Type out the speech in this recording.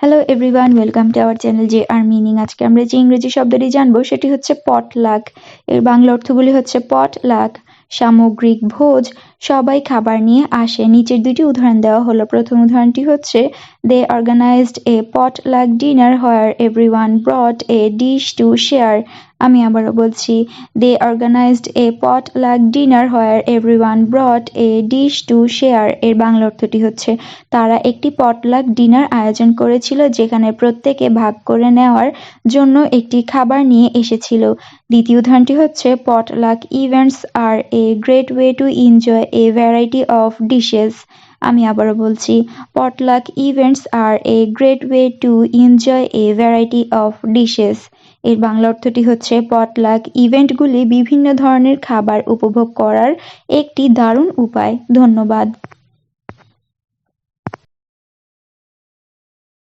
Hello everyone welcome to our channel যে আর meaning আজকে আমরা যে ইংরেজি শব্দটি জানব, সেটি হচ্ছে পট লাক এর বাংলা অর্থগুলি হচ্ছে পট লাক সামগ্রিক ভোজ সবাই খাবার নিয়ে আসে। নিচের দুটি উদাহরণ দেওয়া হলো। প্রথম উদাহরণটি হচ্ছে they organized a potluck dinner where everyone brought a dish to share আমি আবারও বলছি they organized a potluck dinner where everyone brought a dish to share এর বাংলা অর্থটি হচ্ছে, তারা একটি পট পটলাক ডিনার আয়োজন করেছিল যেখানে প্রত্যেকে ভাগ করে নেওয়ার জন্য একটি খাবার নিয়ে এসেছিল। দ্বিতীয় উদাহরণটি হচ্ছে pot potluck events are a great way to enjoy a variety of dishes আমি আবারও বলছি potluck events are a great way to enjoy a variety of dishes এর বাংলা অর্থটি হচ্ছে পটলাক ইভেন্টগুলি বিভিন্ন ধরনের খাবার উপভোগ করার একটি দারুণ উপায়। ধন্যবাদ।